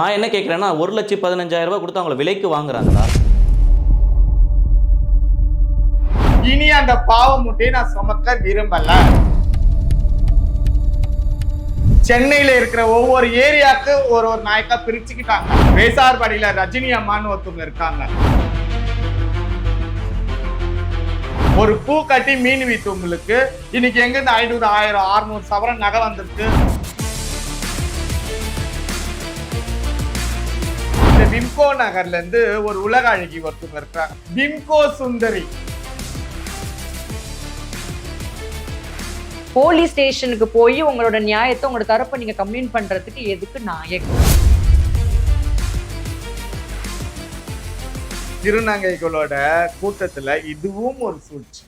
நான் என்ன கேட்குறேன்னா ஒரு லட்சம் பதினஞ்சாயிரம் ரூபாய் கொடுத்து அவங்களை விலைக்கு வாங்குறாங்களா இனி அந்த பாவ முட்டையை நான் சுமக்க விரும்பல. சென்னையில இருக்கிற ஒவ்வொரு ஏரியாவுக்கு ஒரு ஒரு நாயக்கா பிரிச்சுக்கிட்டாங்க. வேசார்பாடியில ரஜினி அம்மான்னு ஒருத்தவங்க இருக்காங்க. ஒரு பூ கட்டி மீன் வித்தவங்களுக்கு இன்னைக்கு எங்க இருந்து ஐநூறு ஆயிரம் அறுநூறு சவரன் நகை வந்திருக்கு. விம்கோ நகர்ல இருந்து ஒரு உலக அழகி ஒருத்தவங்க இருக்காங்க விம்கோ சுந்தரி. போலீஸ் ஸ்டேஷனுக்கு போய் உங்களோட நியாயத்தை உங்களோட தரப்பை நீங்க கம்ப்ளைண்ட் பண்றதுக்கு எதுக்கு நாயகம் திருநங்கைகளோட கூட்டத்துல இதுவும் ஒரு சூழ்ச்சி.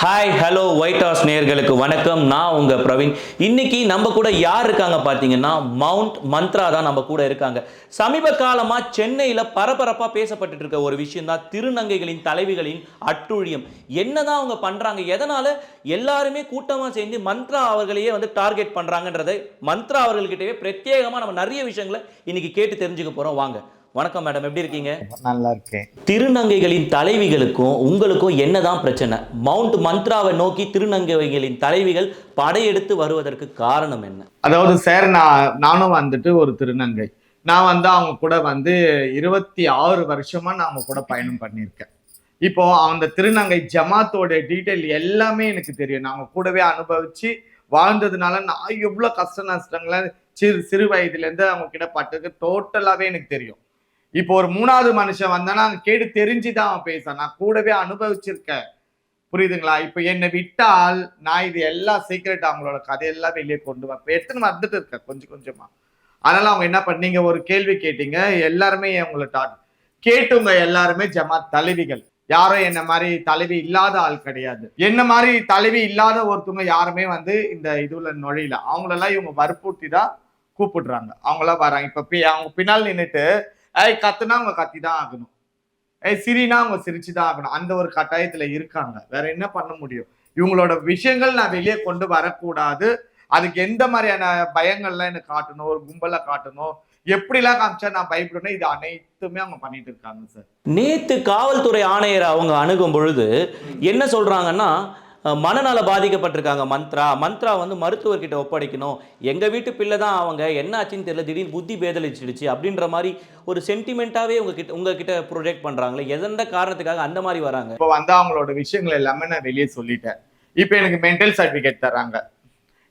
ஹாய் ஹலோ ஒயிட் ஹவுஸ் நேயர்களுக்கு வணக்கம். நான் உங்கள் பிரவீன். இன்னைக்கு நம்ம கூட யார் இருக்காங்க பார்த்தீங்கன்னா மவுண்ட் மந்த்ரா தான் நம்ம கூட இருக்காங்க. சமீப காலமாக சென்னையில் பரபரப்பாக பேசப்பட்டுட்டு இருக்க ஒரு விஷயம் தான் திருநங்கைகளின் தலைவிகளின் அட்டுழியம். என்னதான் அவங்க பண்ணுறாங்க எதனால் எல்லாருமே கூட்டமாக சேர்ந்து மந்த்ரா அவர்களையே வந்து டார்கெட் பண்ணுறாங்கன்றதை மந்த்ரா அவர்கள்கிட்டவே பிரத்யேகமாக நம்ம நிறைய விஷயங்களை இன்னைக்கு கேட்டு தெரிஞ்சுக்க போகிறோம் வாங்க. வணக்கம் மேடம் எப்படி இருக்கீங்க? நல்லா இருக்கேன். திருநங்கைகளின் தலைவிகளுக்கும் உங்களுக்கும் என்னதான் பிரச்சனை? மவுண்ட் மந்த்ராவை நோக்கி திருநங்கைகளின் தலைவிகள் படையெடுத்து வருவதற்கு காரணம் என்ன? அதாவது சார் நான் நானும் வந்துட்டு ஒரு திருநங்கை. நான் வந்து அவங்க கூட வந்து இருபத்தி ஆறு வருஷமா நான் அவங்க கூட பயணம் பண்ணியிருக்கேன். இப்போ அந்த திருநங்கை ஜமாத்தோட டீட்டெயில் எல்லாமே எனக்கு தெரியும். நாங்க கூடவே அனுபவிச்சு வாழ்ந்ததுனால நான் எவ்வளோ கஷ்ட நஷ்டங்களை சிறு சிறு வயதுலேருந்து அவங்க கிட்ட பட்டது டோட்டலாகவே எனக்கு தெரியும். இப்போ ஒரு மூணாவது மனுஷன் வந்தானா அங்க கேட்டு தெரிஞ்சுதான் அவன் பேசுறான். நான் கூடவே அனுபவிச்சிருக்கேன். புரியுதுங்களா? இப்போ என்னை விட்டால் நான் இது எல்லாம் சீக்கிரட் அவங்களோட கதையெல்லாம் வெளியே கொண்டு வரேன் எடுத்துன்னு வந்துட்டு இருக்கேன் கொஞ்சம் கொஞ்சமா. அதனால அவங்க என்ன பண்ணீங்க ஒரு கேள்வி கேட்டீங்க எல்லாருமே உங்களை டாட் கேட்டுங்க எல்லாருமே ஜமாத் தலைவிகள் யாரும் என்ன மாதிரி தலைவி இல்லாத ஆள் கிடையாது. என்ன மாதிரி தலைவி இல்லாத ஒருத்தவங்க யாருமே வந்து இந்த இதுல நுழையில. அவங்களெல்லாம் இவங்க வற்புறுத்தி தான் கூப்பிடுறாங்க. அவங்களாம் வராங்க. இப்ப பி- அவங்க பின்னால் நின்றுட்டு ஏய் கத்துனா அவங்க கத்தி தான் ஆகணும். ஏய் சிரினா அவங்க சிரிச்சு தான் ஆகணும். அந்த ஒரு கட்டாயத்துல இருக்காங்க. வேற என்ன பண்ண முடியும்? இவங்களோட விஷயங்கள் நான் வெளியே கொண்டு வரக்கூடாது. அதுக்கு எந்த மாதிரியான பயங்கள்லாம் எனக்கு காட்டணும்? ஒரு கும்பலை காட்டணும்? எப்படிலாம் காமிச்சா நான் பயப்படணும்? இது அனைத்துமே அவங்க பண்ணிட்டு இருக்காங்க சார். நேத்து காவல்துறை ஆணையரை அவங்க அணுகும் பொழுது என்ன சொல்றாங்கன்னா மனநல பாதிக்கப்பட்டிருக்காங்க. மந்த்ரா. மந்த்ரா வந்து மருத்துவர்கிட்ட ஒப்படைக்கணும். எங்கள் வீட்டு பிள்ளை தான் அவங்க என்ன ஆச்சுன்னு தெரியல திடீர்னு புத்தி பேதலிச்சிடுச்சு அப்படின்ற மாதிரி ஒரு சென்டிமெண்ட்டாகவே உங்ககிட்ட உங்ககிட்ட ப்ரொஜெக்ட் பண்ணுறாங்களே எந்த காரணத்துக்காக அந்த மாதிரி வராங்க? இப்போ வந்து அவங்களோட விஷயங்கள் எல்லாமே நான் வெளியே சொல்லிட்டேன். இப்போ எனக்கு மென்டல் சர்டிஃபிகேட் தராங்க.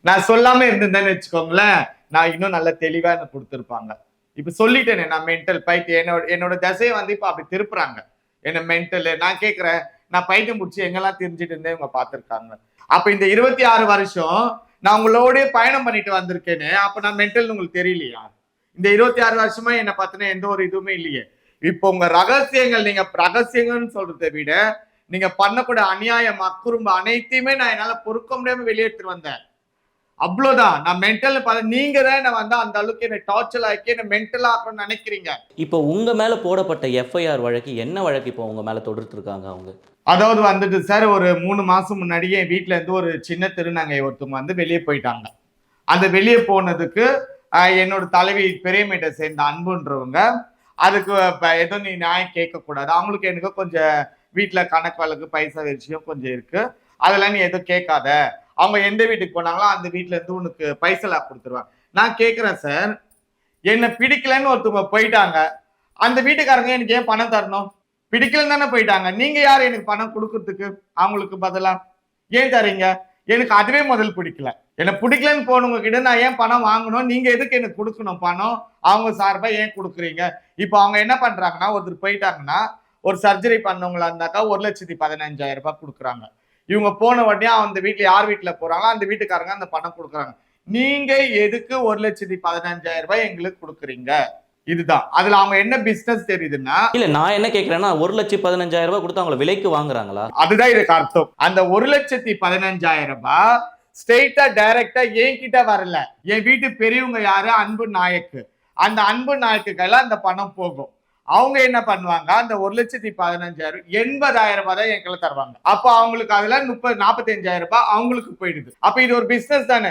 நான் சொல்லாமல் இருந்திருந்தேன்னு வச்சுக்கோங்களேன் நான் இன்னும் நல்ல தெளிவாக எனக்கு கொடுத்துருப்பாங்க. இப்போ சொல்லிட்டேனே நான் மென்டல் பைத்தி என்னோட என்னோட தசையை வந்து இப்போ அப்படி திருப்புறாங்க. என்ன மென்டலு நான் கேட்குறேன் நான் பைத்தியம் முடிச்சு எங்கெல்லாம் தெரிஞ்சுட்டு இருந்தேன் இவங்க பார்த்துருக்காங்க. அப்ப இந்த இருபத்தி ஆறு வருஷம் நான் உங்களோடய பயணம் பண்ணிட்டு வந்திருக்கேன்னு அப்ப நான் மென்டல் உங்களுக்கு தெரியலையா? இந்த இருபத்தி ஆறு வருஷமா என்னை பத்தின எந்த ஒரு இதுவுமே இல்லையே. இப்போ உங்க ரகசியங்கள் நீங்க ரகசியங்கள்னு சொல்றதை விட நீங்க பண்ணக்கூடிய அநியாயம் அக்குறும்பு அனைத்தையுமே நான் என்னால பொறுக்க முடியாம வெளியேற்று வந்தேன். அவ்வளவுதான். நான் மென்டல் நீங்க தான் என்ன வந்து அந்த அளவுக்கு என்ன டார்ச்சர் ஆக்கி என்ன மென்டல் ஆக்கணும்னு நினைக்கிறீங்க. இப்போ உங்க மேல போடப்பட்ட எஃப்ஐஆர் வழக்கு என்ன வழக்கு இப்போ உங்க மேல தொடுத்துருக்காங்க அவங்க? அதாவது வந்துட்டு சார் ஒரு மூணு மாசம் முன்னாடியே என் வீட்ல இருந்து ஒரு சின்ன திருநங்கை ஒருத்தவங்க வந்து வெளியே போயிட்டாங்க. அந்த வெளியே போனதுக்கு என்னோட தலைவி பெரியமேட்டை சேர்ந்த அன்புன்றவங்க அதுக்கு இப்ப எதுவும் நீ நியாயம் கேட்கக்கூடாது. அவங்களுக்கு எனக்கு கொஞ்சம் வீட்டுல கணக்கு வழக்கு பைசா விஷயம் கொஞ்சம் இருக்கு. அதெல்லாம் நீ எதுவும் கேட்காத. அவங்க எந்த வீட்டுக்கு போனாங்களோ அந்த வீட்டுல இருந்து உனக்கு பைசலா கொடுத்துருவாங்க. நான் கேட்குறேன் சார். என்னை பிடிக்கலன்னு ஒருத்தவங்க போயிட்டாங்க. அந்த வீட்டுக்காரங்க எனக்கு ஏன் பணம் தரணும்? பிடிக்கலன்னு தானே போயிட்டாங்க. நீங்க யார் எனக்கு பணம் கொடுக்கறதுக்கு? அவங்களுக்கு பதிலா? ஏன் தரீங்க? எனக்கு அதுவே முதல் பிடிக்கல. என்னை பிடிக்கலன்னு போனவங்க கிட்ட நான் ஏன் பணம் வாங்கணும்? நீங்க எதுக்கு எனக்கு கொடுக்கணும் பணம்? அவங்க சார்பா ஏன் கொடுக்குறீங்க? இப்போ அவங்க என்ன பண்றாங்கன்னா ஒருத்தர் போயிட்டாங்கன்னா ஒரு சர்ஜரி பண்ணவங்களா இருந்தாக்கா ஒரு லட்சத்தி பதினஞ்சாயிரம் ரூபாய் கொடுக்குறாங்க. இவங்க போன உடனே அந்த வீட்டுல யார் வீட்டுல போறாங்களோ அந்த வீட்டுக்காரங்க அந்த பணம் கொடுக்குறாங்க. நீங்க எதுக்கு ஒரு லட்சத்தி பதினஞ்சாயிரம் ரூபாய் எங்களுக்கு கொடுக்குறீங்க? இதுதான். அதுல அவங்க என்ன பிசினஸ் தெரியுதுன்னா இல்ல நான் என்ன கேட்கறேன்னா ஒரு லட்சம் பதினஞ்சாயிரம் ரூபாய் கொடுத்து அவங்கள விலைக்கு வாங்குறாங்களா? அதுதான் இதுக்கு அர்த்தம். அந்த ஒரு லட்சத்தி பதினஞ்சாயிரம் ரூபாய் ஸ்ட்ரெயிட்டா டைரக்டா என்கிட்ட வரல. என் வீட்டு பெரியவங்க யாரு? அன்பு நாயக்கு. அந்த அன்பு நாயக்குக்கெல்லாம் அந்த பணம் போகும். அவங்க என்ன பண்ணுவாங்க? அந்த ஒரு லட்சத்தி பதினஞ்சாயிரம் எண்பதாயிரம் ரூபாய் தான் எங்களை தருவாங்க. அப்போ அவங்களுக்கு அதுல முப்பது நாற்பத்தஞ்சாயிரம் ரூபாய் அவங்களுக்கு போயிடுது. அப்ப இது ஒரு பிசினஸ் தானே?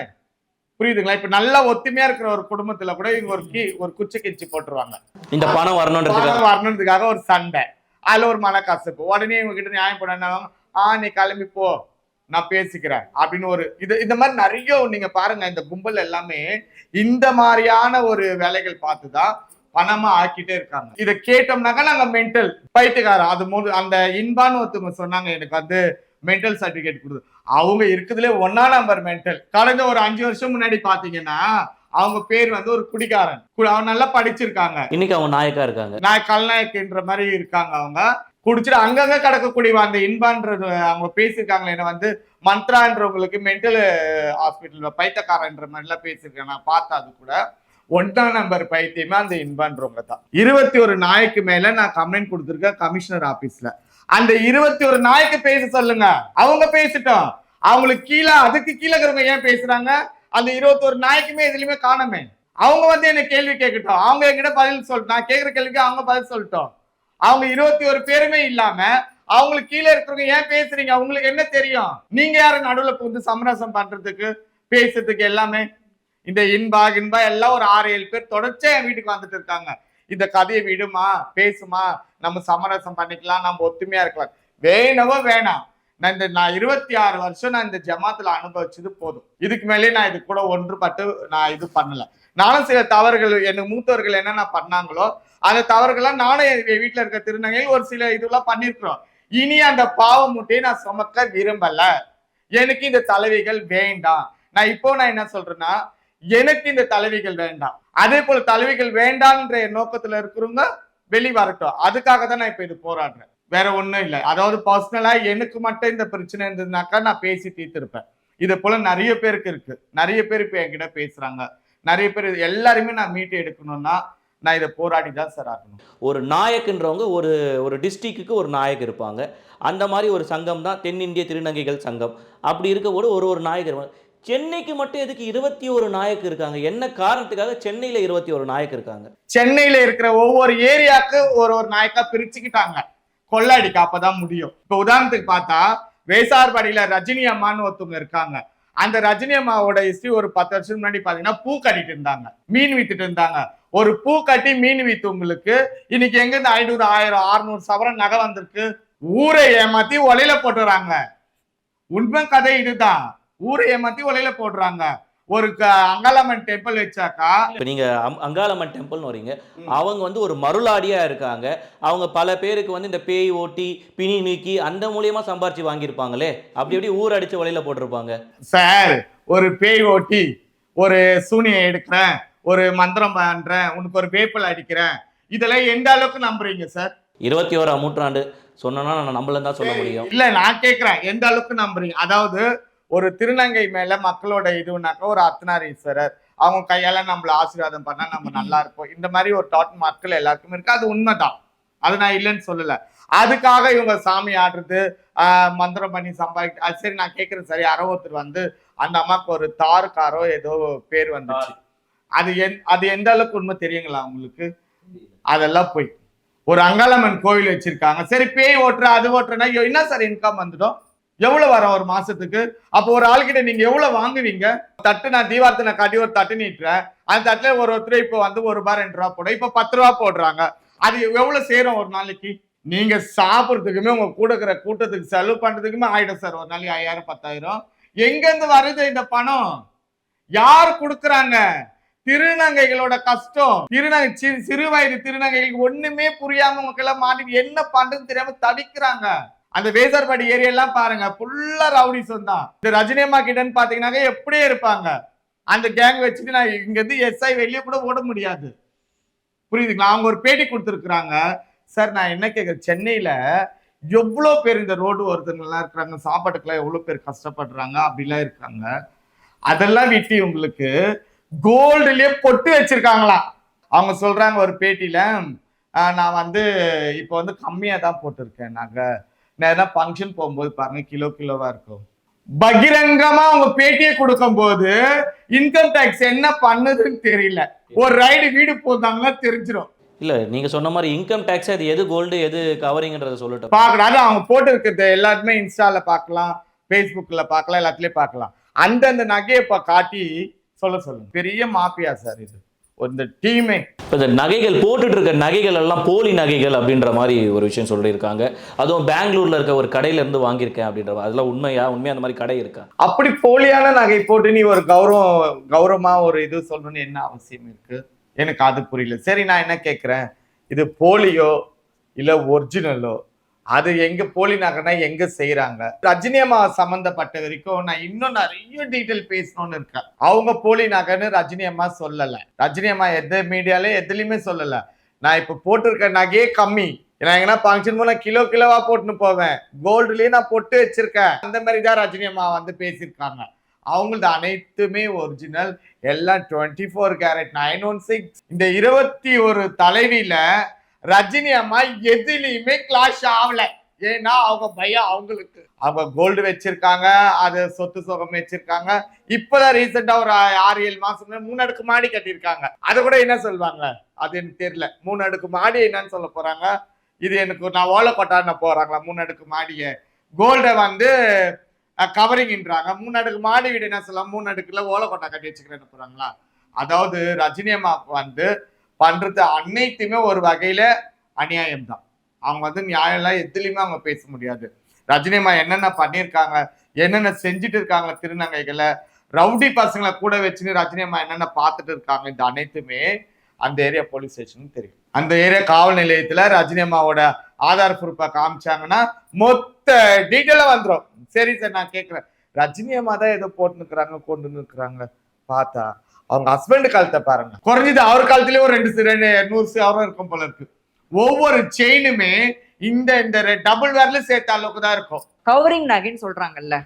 புரியுதுங்களா? இப்ப நல்லா ஒத்துமையா இருக்கிற ஒரு குடும்பத்துல கூட இவங்க ஒரு கீ ஒரு குச்சி கிச்சி போட்டுருவாங்க. இந்த பணம் வரணுன்றதுக்காக. வரணுன்றதுக்காக ஒரு சண்டை. அதுல ஒரு மனக்கசப்பு. உடனே இவங்க கிட்ட நியாயம் பண்ண ஆ நீ கிளம்பி போ. நான் பேசிக்கிறேன். அப்படின்னு ஒரு இது இந்த மாதிரி நிறைய நீங்க பாருங்க இந்த கும்பல் எல்லாமே இந்த மாதிரியான ஒரு வேலைகள் பார்த்துதான் பணமா ஆக்கிட்டே இருக்காங்க. இதை கேட்டோம்னாக்கா நாங்க மென்டல் பைத்தியக்காரன். அது போது அந்த இன்பான்னு ஒருத்தவங்க சொன்னாங்க எனக்கு வந்து மென்டல் சர்டிபிகேட் கொடுத்து. அவங்க இருக்குதுல ஒன்னா நம்பர் மென்டல் கடந்த ஒரு அஞ்சு வருஷம் முன்னாடி பாத்தீங்கன்னா அவங்க பேர் வந்து ஒரு குடிகாரன். அவங்க நல்லா படிச்சிருக்காங்க. இன்னைக்கு அவங்க நாயக்கா இருக்காங்க. நான் கல்நாயக்குன்ற மாதிரி இருக்காங்க அவங்க. குடிச்சிட்டு அங்கங்க கிடக்கக்கூடிய அந்த இன்பான்றது அவங்க பேசியிருக்காங்களே என்ன வந்து மந்த்ரான்றவங்களுக்கு மென்டல் ஹாஸ்பிட்டல் பைத்தியக்காரன்ற மாதிரிலாம் பேசியிருக்காங்க நான் பார்த்தேன் அது கூட. ஒன்றாம் நம்பர் பைத்தியமே அந்த இன்பான்றவங்க தான் இருபத்தி ஒரு நாய்க்கு மேல நான் கம்ப்ளைண்ட் கொடுத்துருக்கேன் கமிஷனர் ஆபீஸ்ல அந்த இருபத்தி ஒரு நாய்க்கு பேச சொல்லுங்க. அவங்க பேசிட்டோம். அவங்களுக்கு கீழே அதுக்கு கீழே இருக்கிறவங்க ஏன் பேசுறாங்க? அந்த இருபத்தொரு நாய்க்குமே எதுலையுமே காணமே. அவங்க வந்து என்ன கேள்வி கேட்கட்டும். அவங்க என்கிட்ட பதில் சொல்லட்டும் நான் கேட்கிற கேள்விக்கு அவங்க பதில் சொல்லட்டும். அவங்க இருபத்தி ஒரு பேருமே இல்லாம அவங்களுக்கு கீழே இருக்கிறவங்க ஏன் பேசுறீங்க? அவங்களுக்கு என்ன தெரியும்? நீங்க யாரும் நடுவில் புகுந்து சமரசம் பண்றதுக்கு பேசுறதுக்கு எல்லாமே? இந்த இன்பா இன்பா எல்லாம் ஒரு ஆறு ஏழு பேர் தொடர்ச்சியா என் வீட்டுக்கு வந்துட்டு இருக்காங்க. இந்த கதையை விடுமா பேசுமா நம்ம சமரசம் பண்ணிக்கலாம் நம்ம ஒத்துமையா இருக்கலாம். வேணவோ வேணாம். நான் இந்த நான் இருபத்தி ஆறு வருஷம் நான் இந்த ஜமாத்துல அனுபவிச்சது போதும். இதுக்கு மேலே நான் இது கூட ஒன்றுபட்டு நான் இது பண்ணல. நானும் சில தவறுகள் எனக்கு மூத்தவர்கள் என்னென்ன பண்ணாங்களோ அந்த தவறுகள்லாம் நானும் என் வீட்டில் இருக்க திருநங்கையில் ஒரு சில இதெல்லாம் பண்ணிருக்கிறோம். இனி அந்த பாவம் முட்டையை நான் சுமக்க விரும்பல. எனக்கு இந்த தலைவிகள் வேண்டாம். நான் இப்போ நான் என்ன சொல்றேன்னா எனக்கு இந்த தலைவிகள் வேண்டாம். அதே போல தலைவிகள் வேண்டாம்ன்ற நோக்கத்துல இருக்கிறவங்க வெளி வரட்டும். அதுக்காக தான் நான் இப்ப இது போராடுறேன். வேற ஒண்ணும் இல்லை. அதாவது பர்சனலா எனக்கு மட்டும் இந்த பிரச்சனை இருந்ததுனாக்கா நான் பேசி தீர்த்திருப்பேன். இது போல நிறைய பேருக்கு இருக்கு. நிறைய பேர் இப்ப என்கிட்ட பேசுறாங்க. நிறைய பேர் எல்லாருமே நான் மீட்டு எடுக்கணும்னா நான் இதை போராடி தான் சார் ஆகணும். ஒரு நாயக்குன்றவங்க ஒரு ஒரு டிஸ்ட்ரிக்ட்டுக்கு ஒரு நாயக் இருப்பாங்க. அந்த மாதிரி ஒரு சங்கம் தான் தென்னிந்திய திருநங்கைகள் சங்கம். அப்படி இருக்க ஒரு ஒரு நாயகர் சென்னைக்கு மட்டும் எதுக்கு இருபத்தி ஒரு நாயக்கு இருக்காங்க? என்ன காரணத்துக்காக சென்னையில இருபத்தி ஒரு நாயக்கு இருக்காங்க? சென்னையில இருக்கிற ஒவ்வொரு ஏரியாவுக்கு ஒரு ஒரு நாயக்கா பிரிச்சுக்கிட்டாங்க. கொள்ளடிக்க அப்பதான் முடியும். இப்ப உதாரணத்துக்கு பார்த்தா வேசார்பாடியில ரஜினி அம்மான்னு ஒருத்தவங்க இருக்காங்க. அந்த ரஜினி அம்மாவோட ஹிஸ்டரி ஒரு பத்து வருஷம் முன்னாடி பாத்தீங்கன்னா பூ கட்டிட்டு இருந்தாங்க. மீன் வித்துட்டு இருந்தாங்க. ஒரு பூ கட்டி மீன் வித்தவங்களுக்கு இன்னைக்கு எங்க இருந்து ஐநூறு ஆயிரம் அறுநூறு சவரன் நகை வந்திருக்கு? ஊரை ஏமாத்தி ஒலையில போட்டுறாங்க உண்மை கதை இதுதான். ஊரை ஏமாத்தி ஒலையில போடுறாங்க. ஒரு அங்காளம்மன் டெம்பிள் வச்சாக்கா இப்போ நீங்க அம்- அங்காளம்மன் டெம்பிள்னு வரீங்க. அவங்க வந்து ஒரு மருளாடியா இருக்காங்க. அவங்க பல பேருக்கு வந்து இந்த பேய் ஓட்டி பிணி நீக்கி அந்த மூலியமா சம்பாரிச்சு வாங்கியிருப்பாங்களே. அப்படி எப்படி ஊர் அடிச்சு வழியில போட்டிருப்பாங்க? சார் ஒரு பேய் ஓட்டி ஒரு சூனியை எடுக்கிறேன் ஒரு மந்திரம் பண்றேன் உனக்கு ஒரு வேப்பல் அடிக்கிறேன். இதெல்லாம் எந்த அளவுக்கு நம்புறீங்க சார்? இருபத்தி ஓராம் நூற்றாண்டு. சொன்னோன்னா நான் நம்மள தான் சொல்ல முடியும். இல்ல நான் கேக்குறேன். எந்த அளவுக்கு நம்புறீங்க? அதாவது ஒரு திருநங்கை மேல மக்களோட இதுனாக்கா ஒரு அர்த்தநாரீஸ்வரர் அவங்க கையால நம்மள ஆசீர்வாதம் பண்ணா நம்ம நல்லா இருப்போம். இந்த மாதிரி ஒரு தாட் மக்கள் எல்லாருக்குமே இருக்கு. அது உண்மைதான். அது நான் இல்லைன்னு சொல்லல. அதுக்காக இவங்க சாமி ஆடுறது மந்திரம் பண்ணி சம்பாதிக்க அது சரி நான் கேட்கறேன் சரி. யாரோ ஒருத்தர் வந்து அந்த அம்மாக்கு ஒரு தார் காரோ ஏதோ பேர் வந்துச்சு. அது எந் அது எந்த அளவுக்கு உண்மை தெரியுங்களா உங்களுக்கு? அதெல்லாம் போய். ஒரு அங்காளம்மன் கோவில் வச்சிருக்காங்க. சரி பேய் ஓட்டுற அது ஓட்டுறனா என்ன சார் இன்கம் வந்துடும்? எவ்வளவு வரும் ஒரு மாசத்துக்கு? அப்போ ஒரு ஆள்கிட்ட நீங்க எவ்வளவு வாங்குவீங்க? தட்டு நான் தீவாரத்தை நான் காட்டி ஒரு தட்டு நீட்டுறேன். அந்த தட்டுல ஒரு ஒருத்தர் இப்போ வந்து ஒரு ரூபாய் ரெண்டு ரூபா போட இப்ப பத்து ரூபா போடுறாங்க. அது எவ்வளவு சேரும் ஒரு நாளைக்கு? நீங்க சாப்பிட்றதுக்குமே உங்க கூட இருக்கிற கூட்டத்துக்கு செலவு பண்றதுக்குமே ஆயிடும் சார். ஒரு நாளைக்கு ஐயாயிரம் பத்தாயிரம். எங்க இருந்து வருது இந்த பணம்? யார் கொடுக்குறாங்க? திருநங்கைகளோட கஷ்டம். திருநங்கை சிறு சிறு வயது திருநங்கைகளுக்கு ஒண்ணுமே புரியாம உங்களுக்கு எல்லாம் மாட்டி என்ன பண்றதுன்னு தெரியாம தடிக்கிறாங்க. அந்த வேசர்பாடி ஏரியா எல்லாம் பாருங்க ஃபுல்லா ரவுடிசம் தான். இந்த ரஜினி அம்மா கிட்டன்னு பாத்தீங்கன்னாக்க எப்படியே இருப்பாங்க. அந்த கேங் வச்சுட்டு நான் இங்க இருந்து எஸ்ஐ வெளியே கூட ஓட முடியாது. புரியுதுங்களா? அவங்க ஒரு பேட்டி கொடுத்துருக்குறாங்க. சார் நான் என்ன கேட்குறேன் சென்னையில எவ்வளோ பேர் இந்த ரோடு ஒருத்தங்கலாம் இருக்கிறாங்க? சாப்பாட்டுக்கெல்லாம் எவ்வளோ பேர் கஷ்டப்படுறாங்க? அப்படிலாம் இருக்காங்க. அதெல்லாம் விட்டு உங்களுக்கு கோல்டுலேயே பொட்டு வச்சிருக்காங்களாம் அவங்க சொல்றாங்க ஒரு பேட்டியில நான் வந்து இப்போ வந்து கம்மியாக தான் போட்டிருக்கேன். நாங்கள் எதனா ஃபங்க்ஷன் போகும்போது பாருங்க கிலோ கிலோவா இருக்கும். பகிரங்கமா அவங்க பேட்டியை கொடுக்கும்போது இன்கம் டேக்ஸ் என்ன பண்ணுதுன்னு தெரியல. ஒரு ரைடு வீடு போதாங்கன்னா தெரிஞ்சிடும் இல்ல நீங்க சொன்ன மாதிரி இன்கம் டேக்ஸ் அது எது கோல்டு எது கவரிங்ன்றத சொல்லட்டும். பார்க்கலாம். அது அவங்க போட்டு இருக்கிறது எல்லாருமே இன்ஸ்டால பார்க்கலாம் ஃபேஸ்புக்ல பார்க்கலாம் எல்லாத்துலயும் பார்க்கலாம். அந்தந்த நகையை இப்ப காட்டி சொல்ல சொல்லுங்க. பெரிய மாஃபியா சார் இது. இந்த டீமே இப்போ இந்த நகைகள் போட்டுட்டு இருக்க நகைகள் எல்லாம் போலி நகைகள் அப்படின்ற மாதிரி ஒரு விஷயம் சொல்லியிருக்காங்க. அதுவும் பெங்களூர்ல இருக்க ஒரு கடையில இருந்து வாங்கியிருக்கேன் அப்படின்ற அதெல்லாம் உண்மையா? உண்மையா அந்த மாதிரி கடை இருக்கா? அப்படி போலியான நகை போட்டு நீ ஒரு கௌரவம் கௌரவமா ஒரு இது சொல்லணும்னு என்ன அவசியம் இருக்கு? எனக்கு அது புரியல. சரி நான் என்ன கேட்குறேன் இது போலியோ இல்லை ஒரிஜினலோ அது எங்க போலி நகைனா எங்க செய்யறாங்க ரஜினி அம்மா சம்பந்தப்பட்ட வரைக்கும் நான் இன்னும் நிறைய டீட்டெயில் பேசணும்னு இருக்கேன். அவங்க போலி நகைன்னு ரஜினி அம்மா சொல்லல. ரஜினி அம்மா எந்த மீடியால எதுலயுமே சொல்லல. நான் இப்ப போட்டிருக்க நகையே கம்மி. நான் எங்கன்னா ஃபங்க்ஷன் மூலம் கிலோ கிலோவா போட்டுன்னு போவேன். கோல்டுலயே நான் பொட்டு வச்சிருக்கேன். அந்த மாதிரி தான் ரஜினி அம்மா வந்து பேசியிருக்காங்க. அவங்களது அனைத்துமே ஒரிஜினல் எல்லாம் twenty four carat nine one six இந்த இருபத்தி ஒரு தலைவியில ரஜினி அம்மா எதுலையுமே கிளாஷ் ஆகல. ஏன்னா அவங்க பயம் அவங்களுக்கு. அவங்க கோல்டு வச்சிருக்காங்க அது சொத்து சுகம் வச்சிருக்காங்க. இப்பதான் ரீசெண்டா ஒரு ஆறு ஏழு மாசம் மூணு அடுக்கு மாடி கட்டியிருக்காங்க. அதை கூட என்ன சொல்லுவாங்க அது எனக்கு தெரியல. மூணு அடுக்கு மாடி என்னன்னு சொல்ல போறாங்க. இது எனக்கு நான் ஓலை போறாங்களா? மூணு அடுக்கு மாடியை. கோல்டை வந்து கவரிங்ன்றாங்க மூணு அடுக்கு மாடி வீடு என்ன சொல்லலாம்? மூணு அடுக்குல ஓலக்கொட்டா கட்டி வச்சுக்கிறேன்னு போறாங்களா? அதாவது ரஜினி அம்மா வந்து பண்றது அனைத்தையுமே ஒரு வகையில அநியாயம் தான் அவங்க வந்து நியாயம் எல்லாம் எதுலையுமே அவங்க பேச முடியாது. ரஜினி அம்மா என்னென்ன பண்ணியிருக்காங்க என்னென்ன செஞ்சுட்டு இருக்காங்க திருநங்கைகளை ரவுடி பசங்களை கூட வச்சுன்னு ரஜினியம்மா என்னென்ன பார்த்துட்டு இருக்காங்க இந்த அனைத்துமே அந்த ஏரியா போலீஸ் ஸ்டேஷனுக்கு தெரியும். அந்த ஏரியா காவல் நிலையத்துல ரஜினி அம்மாவோட ஆதார் ப்ரூஃபை காமிச்சாங்கன்னா மொத்த டீட்டெயிலாக வந்துடும் சரி சார் நான் கேட்குறேன் ரஜினி அம்மா தான் ஏதோ போட்டுன்னு இருக்கிறாங்க கொண்டு நிற்கிறாங்க பார்த்தா அவங்க ஹஸ்பண்ட் காலத்தை பாருங்க. குறைஞ்சது அவர் காலத்திலேயே ஒரு ரெண்டு ரெண்டு நூறு சவரம் இருக்கும் போல இருக்கு. ஒவ்வொரு செயினுமே இந்த இந்த டபுள் வேர்ல சேர்த்த அளவுக்கு தான் இருக்கும். கவரிங் நகைன்னு சொல்றாங்கல்ல.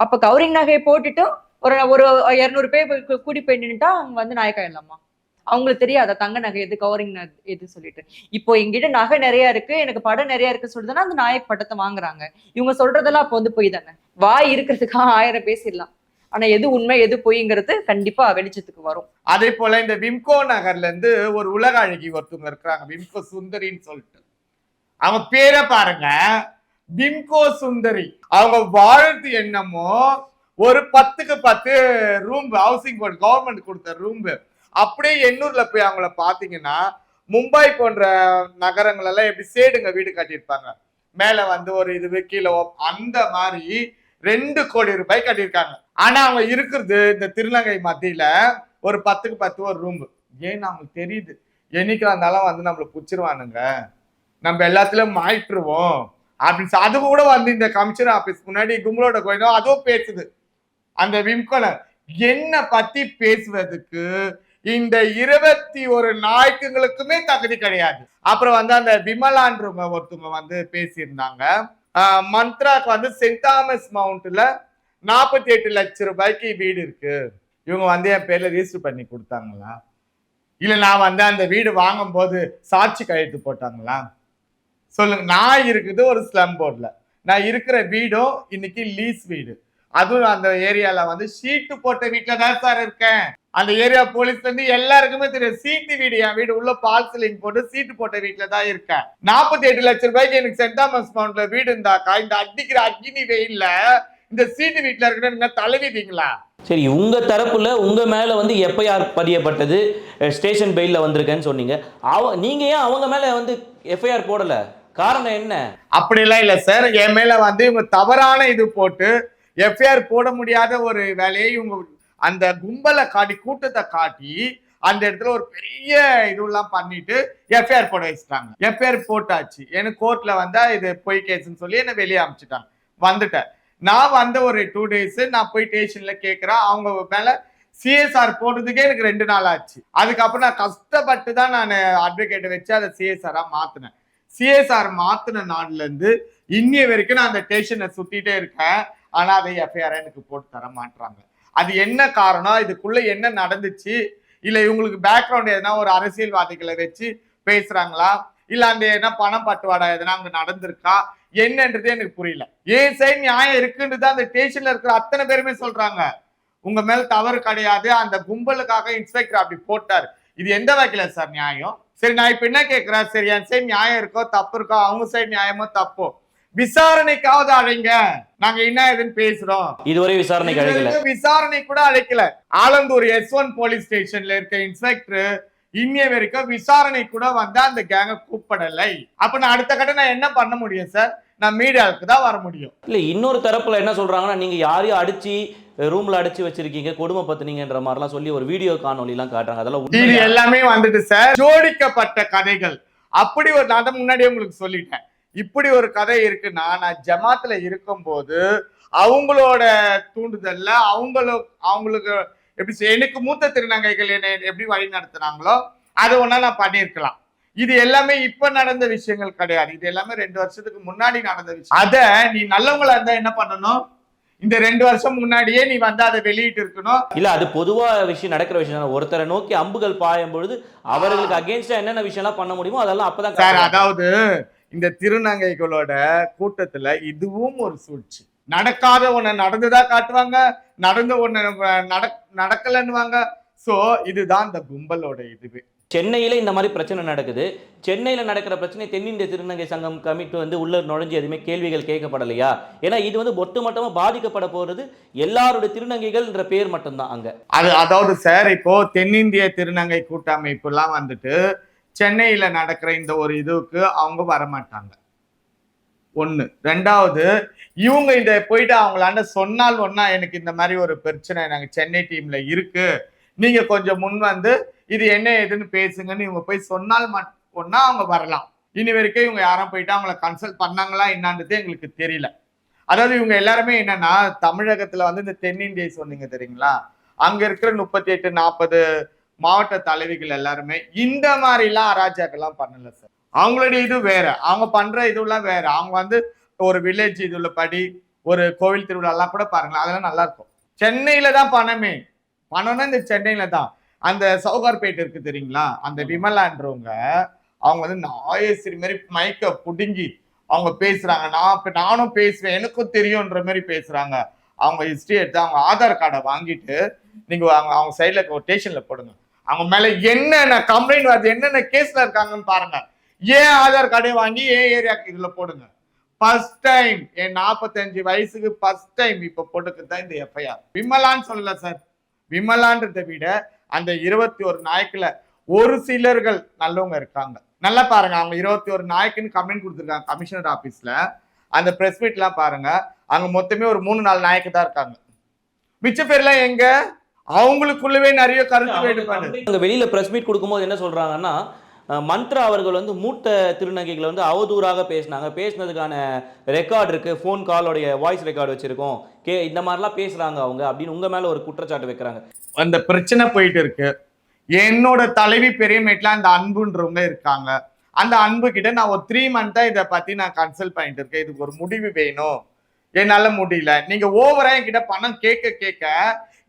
அப்ப கவரிங் நகையை போட்டுட்டு ஒரு ஒரு இருநூறு பேர் கூடி போய் நின்னுட்டா அவங்க வந்து நாயக்கா இல்லாமா அவங்களுக்கு தெரியாத தங்க நகை எது கவரிங் எது சொல்லிட்டு. இப்போ எங்கிட்ட நகை நிறைய இருக்கு எனக்கு படம் நிறைய இருக்கு சொல்றதுன்னா அந்த நாயக் படத்தை வாங்குறாங்க. இவங்க சொல்றதெல்லாம் அப்போ வந்து பொய் தானே. வாய் இருக்கிறதுக்காக ஆயிரம் பேசிடலாம் ஆனா எது உண்மை எது பொய்ங்கிறது கண்டிப்பா வெளிச்சத்துக்கு வரும். அதே போல இந்த விம்கோ நகர்ல இருந்து ஒரு உலக அழகி ஒருத்தவங்க இருக்கிறாங்க விம்கோ சுந்தரின்னு சொல்லிட்டு. அவங்க பேரை பாருங்க. விம்கோ சுந்தரி. அவங்க வாழ்த்து என்னமோ ஒரு பத்துக்கு பத்து ரூம் ஹவுசிங் போர்டு கவர்மெண்ட் கொடுத்த ரூம் அப்படியே எண்ணூர்ல போய் அவங்கள பாத்தீங்கன்னா மும்பை போன்ற நகரங்கள் எல்லாம் எப்படி சேடுங்க வீடு கட்டியிருப்பாங்க. மேல வந்து ஒரு இது கீழே அந்த மாதிரி ரெண்டு கோடி ரூபாய் கட்டியிருக்காங்க. ஆனா அவங்க இருக்கிறது இந்த திருநங்கை மத்தியில ஒரு பத்துக்கு பத்து ஒரு ரூம் ஏன்னு அவங்களுக்கு தெரியுது? என்னைக்கு இருந்தாலும் வந்து நம்மள புச்சிருவானுங்க நம்ம எல்லாத்துலயும் மாயிட்டுருவோம் அப்படின்னு சொ- அது கூட வந்து இந்த கமிஷனர் ஆபீஸ் முன்னாடி கும்பலோட கோயிலும் அதுவும் பேசுது. அந்த விம்கோனர் என்ன பத்தி பேசுவதுக்கு இந்த இருபத்தி ஒரு நாய்க்குங்களுக்குமே தகுதி கிடையாது. அப்புறம் வந்து அந்த விமலான்றவங்க ஒருத்தவங்க வந்து பேசியிருந்தாங்க. மந்த்ராக்கு வந்து சென்ட் தாமஸ் மவுண்ட்ல நாற்பத்தி எட்டு லட்சம் ரூபாய்க்கு வீடு இருக்கு. இவங்க வந்து என் பேர்ல ரிஜிஸ்டர் பண்ணி கொடுத்தாங்களா? இல்ல நான் வந்து அந்த வீடு வாங்கும்போது சாட்சி கையெழுத்து போட்டாங்களா? சொல்லுங்க நான் இருக்குது ஒரு ஸ்லம் போர்டில் நான் இருக்கிற வீடும் இன்னைக்கு லீஸ் வீடு. அதுவும் அந்த ஏரியாவில் வந்து ஷீட்டு போட்ட வீட்டில் தான் சார் இருக்கேன். அந்த ஏரியா போலீஸ்ல இருந்து எல்லாருக்குமே தெரியும். சீட்டு வீடு என் வீடு. உள்ள பால் சீலிங் போட்டு சீட்டு போட்ட வீட்டுல தான் இருக்கேன். நாற்பத்தி எட்டு லட்சம் ரூபாய்க்கு எனக்கு சென்ட் தாமஸ் மவுண்ட்ல வீடு இருந்தாக்கா இந்த அடிக்கிற அக்னி வெயில்ல இந்த சீட்டு வீட்டுல இருக்கிற நீங்க தலைவிதீங்களா சரி உங்க தரப்புல உங்க மேல வந்து எஃப்ஐஆர் பதியப்பட்டது. ஸ்டேஷன் பெயில்ல வந்திருக்கேன்னு சொன்னீங்க. அவ நீங்க ஏன் அவங்க மேல வந்து எஃப்ஐஆர் போடல? காரணம் என்ன? அப்படிலாம் இல்ல சார். என் மேல வந்து இவங்க தவறான இது போட்டு எஃப்ஐஆர் போட முடியாத ஒரு வேலையை இவங்க அந்த கும்பலை காட்டி கூட்டத்தை காட்டி அந்த இடத்துல ஒரு பெரிய இதுவெல்லாம் பண்ணிட்டு எஃப்ஐஆர் போட வச்சுட்டாங்க. எஃப்ஐஆர் போட்டாச்சு. எனக்கு கோர்ட்ல வந்தா இது பொய் கேஸ்ன்னு சொல்லி என்னை வெளியே அமைச்சிட்டாங்க. வந்துட்டேன். நான் வந்த ஒரு டூ டேஸ் நான் போய் ஸ்டேஷன்ல கேட்கிறேன் அவங்க மேல சிஎஸ்ஆர் போடுறதுக்கே எனக்கு ரெண்டு நாள் ஆச்சு. அதுக்கப்புறம் நான் கஷ்டப்பட்டு தான் நான் அட்வொகேட்டை வச்சு அதை சிஎஸ்ஆரா மாத்தினேன். சிஎஸ்ஆர் மாத்தின நாள்ல இருந்து இன்னிய வரைக்கும் நான் அந்த ஸ்டேஷனை சுத்திட்டே இருக்கேன். ஆனா அதை எஃப்ஐஆர் எனக்கு போட்டு தர மாட்டாங்க அது என்ன காரணம்? இதுக்குள்ள என்ன நடந்துச்சு? இல்ல இவங்களுக்கு பேக்ரவுண்ட் எதனா ஒரு அரசியல்வாதிகளை வச்சு பேசுறாங்களா? இல்ல அந்த என்ன பணம் பட்டுவாடா எதனா அங்க நடந்திருக்கா? என்னன்றது எனக்கு புரியல. ஏன் சைடு நியாயம் இருக்குன்றது தான் அந்த ஸ்டேஷன்ல இருக்கிற அத்தனை பேருமே சொல்றாங்க. உங்க மேல தவறு கிடையாது. அந்த கும்பலுக்காக இன்ஸ்பெக்டர் அப்படி போட்டார். இது எந்த வகையில சார் நியாயம்? சரி நான் இப்ப என்ன கேட்கிறேன் சரி என் சைடு நியாயம் இருக்கோ தப்பு இருக்கோ அவங்க சைடு நியாயமோ தப்போ? விசாரணைக்காவது அழைங்க நாங்க என்ன ஏதுன்னு பேசுறோம். இதுவரை விசாரணைக்கு அழைக்கல. விசாரணை கூட அழைக்கல. ஆலந்தூர் எஸ் ஒன் போலீஸ் ஸ்டேஷன்ல இருக்க இன்ஸ்பெக்டர் இன்னிய வரைக்கும் விசாரணை கூட வந்து அந்த கேங்க கூப்பிடலை. அப்ப நான் அடுத்த கட்ட நான் என்ன பண்ண முடியும் சார் நான் மீடியாவுக்கு தான் வர முடியும். இல்ல இன்னொரு தரப்புல என்ன சொல்றாங்கன்னா நீங்க யாரையும் அடிச்சு ரூம்ல அடிச்சு வச்சிருக்கீங்க கொடுமை பத்துனீங்கன்ற மாதிரிலாம் சொல்லி ஒரு வீடியோ காணொலி எல்லாம் காட்டுறாங்க. அதெல்லாம் இது? எல்லாமே வந்துட்டு சார் ஜோடிக்கப்பட்ட கதைகள். அப்படி ஒரு நான் முன்னாடியே உங்களுக்கு சொல்லிட்டேன். இப்படி ஒரு கதை இருக்குன்னா நான் ஜமாத்துல இருக்கும்போது அவங்களோட தூண்டுதல்ல அவங்களோ அவங்களுக்கு எப்படி எனக்கு மூத்த திருநங்கைகள் என்னை எப்படி வழி நடத்துனாங்களோ அதை ஒண்ணா நான் பண்ணியிருக்கலாம் இது எல்லாமே இப்ப நடந்த விஷயங்கள் கிடையாது இது எல்லாமே ரெண்டு வருஷத்துக்கு முன்னாடி நடந்த விஷயம் அத நீ நல்லவங்களா இருந்தா என்ன பண்ணணும் இந்த ரெண்டு வருஷம் முன்னாடியே நீ வந்து அதை வெளியிட்டு இருக்கணும் இல்ல அது பொதுவா விஷயம் நடக்கிற விஷயம். ஒருத்தரை நோக்கி அம்புகள் பாயும் பொழுது அவர்களுக்கு அகேன்ஸ்டா என்னென்ன விஷயம்லாம் பண்ண முடியுமோ அதெல்லாம் அப்பதான் சார். அதாவது இந்த திருநங்கைகளோட கூட்டத்துல இதுவும் ஒரு சூழ்ச்சி. நடக்காத ஒண்ணு நடந்ததா காட்டுவாங்க நடந்த ஒண்ணு நடக் நடக்கலன்னுவாங்க. சோ இதுதான் இந்த கும்பலோட இதுவே சென்னையில இந்த மாதிரி பிரச்சனை நடக்குது. சென்னையில நடக்கிற பிரச்சனை தென்னிந்திய திருநங்கை சங்கம் கமிட்டி வந்து உள்ள நுழைஞ்சு எதுவுமே கேள்விகள் கேட்கப்படலையா? ஏன்னா இது வந்து ஒட்டுமொத்தமா பாதிக்கப்பட போறது எல்லாருடைய திருநங்கைகள்ன்ற பேர் மட்டும்தான் அங்க. அது அதாவது சார் இப்போ தென்னிந்திய திருநங்கை கூட்டமைப்பு எல்லாம் வந்துட்டு சென்னையில் நடக்கிற இந்த ஒரு இதுவுக்கு அவங்க வரமாட்டாங்க. ஒன்று ரெண்டாவது இவங்க இந்த போயிட்டு அவங்களாண்ட சொன்னால் ஒன்றா எனக்கு இந்த மாதிரி ஒரு பிரச்சனை நாங்கள் சென்னை டீமில் இருக்குது நீங்கள் கொஞ்சம் முன் வந்து இது என்ன ஏதுன்னு பேசுங்கன்னு இவங்க போய் சொன்னால் மட்- ஒன்னா அவங்க வரலாம். இனி வரைக்கும் இவங்க யாரும் போயிட்டு அவங்கள கன்சல்ட் பண்ணாங்களா என்னன்றது எங்களுக்கு தெரியல. அதாவது இவங்க எல்லாருமே என்னன்னா தமிழகத்தில் வந்து இந்த தென்னிந்தியை சொன்னீங்க தெரியுங்களா? அங்கே இருக்கிற முப்பத்தி எட்டு நாற்பது மாவட்ட தலைவிகள் எல்லாருமே இந்த மாதிரிலாம் அராஜகம்லாம் பண்ணல சார். அவங்களுடைய இது வேற. அவங்க பண்ற இதுலாம் வேற. அவங்க வந்து ஒரு வில்லேஜ் இதுல படி ஒரு கோவில் திருவிழாலாம் கூட பாருங்களேன். அதெல்லாம் நல்லா இருக்கும் சென்னையில தான் பணமே. பணம்னா இந்த சென்னையில தான். அந்த சவுகார்பேட் இருக்கு தெரியுங்களா? அந்த விமலான்றவங்க அவங்க வந்து நாயசிரி மாதிரி மைக்க புடுங்கி அவங்க பேசுறாங்க. நான் இப்ப நானும் பேசுவேன். எனக்கும் தெரியும்ன்ற மாதிரி பேசுறாங்க. அவங்க ஹிஸ்டரி எடுத்து அவங்க ஆதார் கார்டை வாங்கிட்டு நீங்க அவங்க அவங்க சைட்ல ஸ்டேஷன்ல போடுங்க. அவங்க மேல என்னென்ன கம்ப்ளைண்ட் வருது என்னென்ன கேஸ்ல இருக்காங்கன்னு பாருங்க. ஏன் ஆதார் கார்டை வாங்கி ஏன் ஏரியா இதுல போடுங்க? ஃபர்ஸ்ட் டைம் என் நாற்பத்தஞ்சு வயசுக்கு ஃபர்ஸ்ட் டைம் இப்போ போட்டுக்கு தான் இந்த எஃப்ஐஆர் விமலான்னு சொல்லல சார் விமலான்றதை விட அந்த இருபத்தி ஒரு நாய்க்குல ஒரு சிலர்கள் நல்லவங்க இருக்காங்க. நல்லா பாருங்க அவங்க இருபத்தி ஒரு நாய்க்குன்னு கம்ப்ளைண்ட் கொடுத்துருக்காங்க கமிஷனர் ஆஃபீஸில் அந்த ப்ரெஸ் மீட்லாம் பாருங்க அங்கே மொத்தமே ஒரு மூணு நாலு நாய்க்கு தான் இருக்காங்க. மிச்ச பேர்லாம் எங்கே? அவங்களுக்குள்ளவே நிறைய கருத்து வேறுபாடு. அங்க வெளியில பிரஸ் மீட் கொடுக்கும்போது என்ன சொல்றாங்கன்னா மந்த்ரா அவர்கள் வந்து மூத்த திருநங்கைகளை வந்து அவதூறாக பேசினாங்க. பேசினதுக்கான ரெக்கார்ட் இருக்கு. ஃபோன் காலோடைய வாய்ஸ் ரெக்கார்டு வச்சிருக்கோம். கே இந்த மாதிரிலாம் பேசுறாங்க அவங்க அப்படின்னு உங்க மேல ஒரு குற்றச்சாட்டு வைக்கிறாங்க. அந்த பிரச்சனை போயிட்டு இருக்கு. என்னோட தலைவி பெரியமேட்ல அந்த அன்புன்றவங்க இருக்காங்க. அந்த அன்பு கிட்ட நான் ஒரு த்ரீ மந்த்தா இதை பத்தி நான் கன்சல்ட் பண்ணிட்டு இருக்கேன். இதுக்கு ஒரு முடிவு வேணும். என்னால முடியல. நீங்க ஓவரா என்கிட்ட பணம் கேட்க கேட்க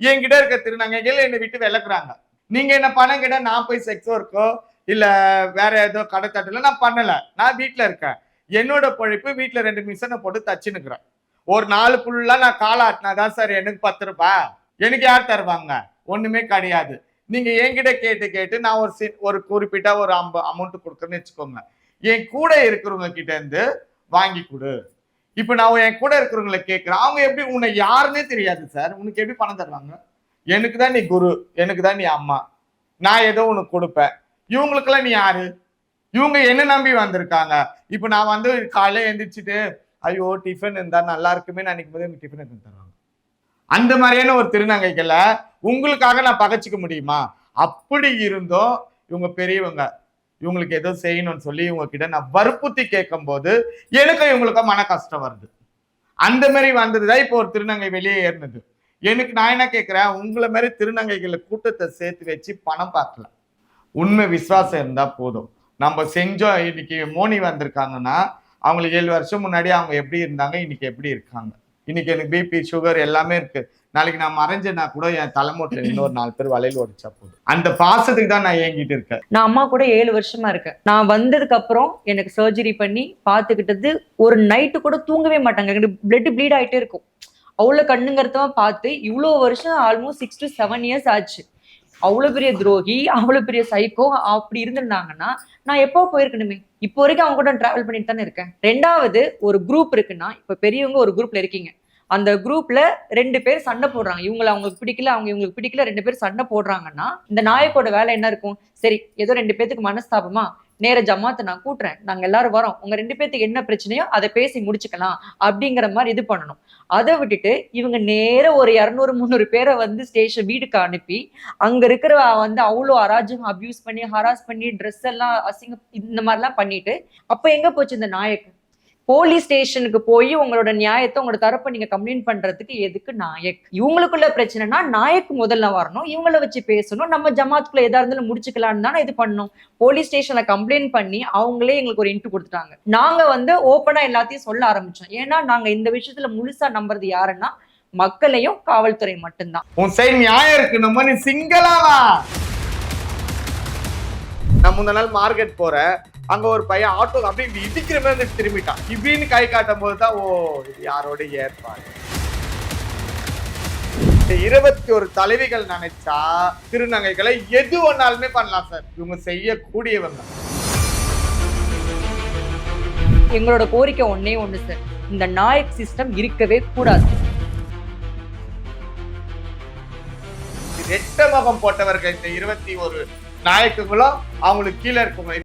என்கிட்ட இருக்க திருநங்கைகள் என்னை விட்டு விளக்குறாங்க நீங்க என்ன பணம் கேட்டா நான் போய் செக்ஸ் ஒர்க்கோ இல்ல வேற ஏதோ கடை தட்டுல நான் பண்ணல. நான் வீட்டுல இருக்கேன். என்னோட பொழைப்பு வீட்டுல ரெண்டு மிஷனை போட்டு தச்சுன்னுக்குறேன். ஒரு நாலு ஃபுல்லா நான் காலை ஆட்டினாதான் சார் எனக்கு பத்து ரூபாய் எனக்கு யார் தருவாங்க? ஒண்ணுமே கிடையாது. நீங்க என்கிட்ட கேட்டு கேட்டு நான் ஒரு சி- ஒரு குறிப்பிட்ட ஒரு அம்ப அமௌண்ட் கொடுக்குறேன்னு வச்சுக்கோங்க. என் கூட இருக்கிறவங்க கிட்ட இருந்து வாங்கி கொடு. இப்ப நான் என் கூட இருக்கிறவங்கள கேட்கிறேன் அவங்க எப்படி உன்னை யாருன்னே தெரியாது சார். உனக்கு எப்படி பணம் தருவாங்க? எனக்கு தான் நீ குரு எனக்கு தான் நீ அம்மா. நான் ஏதோ உனக்கு கொடுப்பேன். இவங்களுக்கெல்லாம் நீ யாரு? இவங்க என்ன நம்பி வந்திருக்காங்க. இப்ப நான் வந்து காலையில எழுந்திரிச்சிட்டு ஐயோ டிஃபன் இருந்தா நல்லா இருக்குமே நினைக்கும் போது எனக்கு டிஃபன் எடுத்து தருவாங்க. அந்த மாதிரியான ஒரு திருநங்கைகளை உங்களுக்காக நான் பகைச்சிக்க முடியுமா? அப்படி இருந்தும் இவங்க பெரியவங்க இவங்களுக்கு ஏதோ செய்யணும்னு சொல்லி இவங்க கிட்ட நான் வற்புறுத்தி கேட்கும் போது எனக்கும் இவங்களுக்கும் மன கஷ்டம் வருது. அந்த மாதிரி வந்ததுதான் இப்போ ஒரு திருநங்கை வெளியே ஏறினது. எனக்கு நான் என்ன கேட்குறேன்? உங்களை மாதிரி திருநங்கைகளை கூட்டத்தை சேர்த்து வச்சு பணம் பார்க்கல. உண்மை விசுவாசம் இருந்தால் போதும். நம்ம செஞ்சோம். இன்னைக்கு மோனி வந்திருக்காங்கன்னா அவங்களுக்கு ஏழு வருஷம் முன்னாடி அவங்க எப்படி இருந்தாங்க? இன்னைக்கு எப்படி இருக்காங்க? இன்னைக்கு எனக்கு பிபி சுகர் எல்லாமே இருக்கு. நாளைக்கு நான் மறைஞ்சேன்னா கூட என் தலைமுறையில இன்னொரு நாலு பேர் வலையில் உடைச்சா போதும். அந்த பாசத்துக்கு தான் நான் ஏங்கிட்டு இருக்கேன். நான் அம்மா கூட ஏழு வருஷமா இருக்கேன். நான் வந்ததுக்கு அப்புறம் எனக்கு சர்ஜரி பண்ணி பார்த்துக்கிட்டது ஒரு நைட்டு கூட தூங்கவே மாட்டாங்க. எனக்கு பிளட் ப்ளீட் ஆயிட்டே இருக்கும். அவ்வளோ கண்ணுங்கருத்தமா பார்த்து இவ்வளோ வருஷம் almost six to seven years ஆச்சு. அவ்வளோ பெரிய துரோகி அவ்வளோ பெரிய சைக்கோ அப்படி இருந்திருந்தாங்கன்னா நான் எப்போ போயிருக்கணுமே? இப்போ வரைக்கும் அவங்க கூட ட்ராவல் பண்ணிட்டு தானே இருக்கேன். ரெண்டாவது ஒரு குரூப் இருக்குன்னா இப்போ பெரியவங்க ஒரு குரூப்ல இருக்கீங்க. அந்த குரூப்ல ரெண்டு பேர் சண்டை போடுறாங்க. இவங்களை அவங்களுக்கு பிடிக்கல அவங்க இவங்களுக்கு பிடிக்கல ரெண்டு பேர் சண்டை போடுறாங்கன்னா இந்த நாயக்கோட வேலை என்ன இருக்கும்? சரி ஏதோ ரெண்டு பேத்துக்கு மனஸ்தாபமா? நேர ஜமாத்தை நான் கூட்டுறேன். நாங்க எல்லாரும் வரோம். உங்க ரெண்டு பேத்துக்கு என்ன பிரச்சனையோ அதை பேசி முடிச்சுக்கலாம் அப்படிங்கிற மாதிரி இது பண்ணணும். அதை விட்டுட்டு இவங்க நேர ஒரு இரநூறு முந்நூறு பேரை வந்து ஸ்டேஷன் வீட்டுக்கு அனுப்பி அங்க இருக்கிற வந்து அவ்வளோ அராஜகம் அபியூஸ் பண்ணி ஹராஸ் பண்ணி ட்ரெஸ் எல்லாம் அசிங்க இந்த மாதிரிலாம் பண்ணிட்டு அப்ப எங்க போச்சு இந்த நாயக்கன் போலீஸ் ஸ்டேஷனுக்கு போய் உங்களோட நியாயத்தை உங்களோட தரப்பை நீங்க கம்ப்ளைண்ட் பண்றதுக்கு எதுக்கு நாயக்? இவங்களுக்குள்ள பிரச்சனைனா நாயக் முதல்ல வரணும். இவங்கள வச்சு பேசணும். நம்ம ஜமாத்துக்குள்ள எதா இருந்தாலும் முடிச்சுக்கலாம்னு தானே இது பண்ணோம். போலீஸ் ஸ்டேஷன்ல கம்ப்ளைண்ட் பண்ணி அவங்களே எங்களுக்கு ஒரு இன்ட்டு கொடுத்துட்டாங்க. நாங்க வந்து ஓப்பனா எல்லாத்தையும் சொல்ல ஆரம்பிச்சோம். ஏன்னா நாங்க இந்த விஷயத்துல முழுசா நம்புறது யாருன்னா மக்களையும் காவல்துறை மட்டும்தான். உன் சைடு நியாயம் இருக்கு நம்ம நீ சிங்களாவா நான் முந்த நாள் மார்க்கெட் போறேன். அங்க ஒரு பையன் ஆட்டோ இப்படி இடிக்கிற மாதிரி திரும்பிட்டான். இப்படின்னு கை காட்டும் போது தான் ஓ யாரோட ஏற்பாடு? இருபத்தி ஒரு தலைவிகள் நினைச்சா திருநங்கைகளை எது ஒன்னாலுமே பண்ணலாம் சார் இவங்க செய்யக்கூடியவங்க. எங்களோட கோரிக்கை ஒண்ணே ஒண்ணு சார் இந்த நாயக் சிஸ்டம் இருக்கவே கூடாது. ரெட்ட முகம் போட்டவர்கள் இந்த இருபத்தி ஒரு நாயக்குங்களும் அவங்களுக்கு கீழே இருக்கவங்க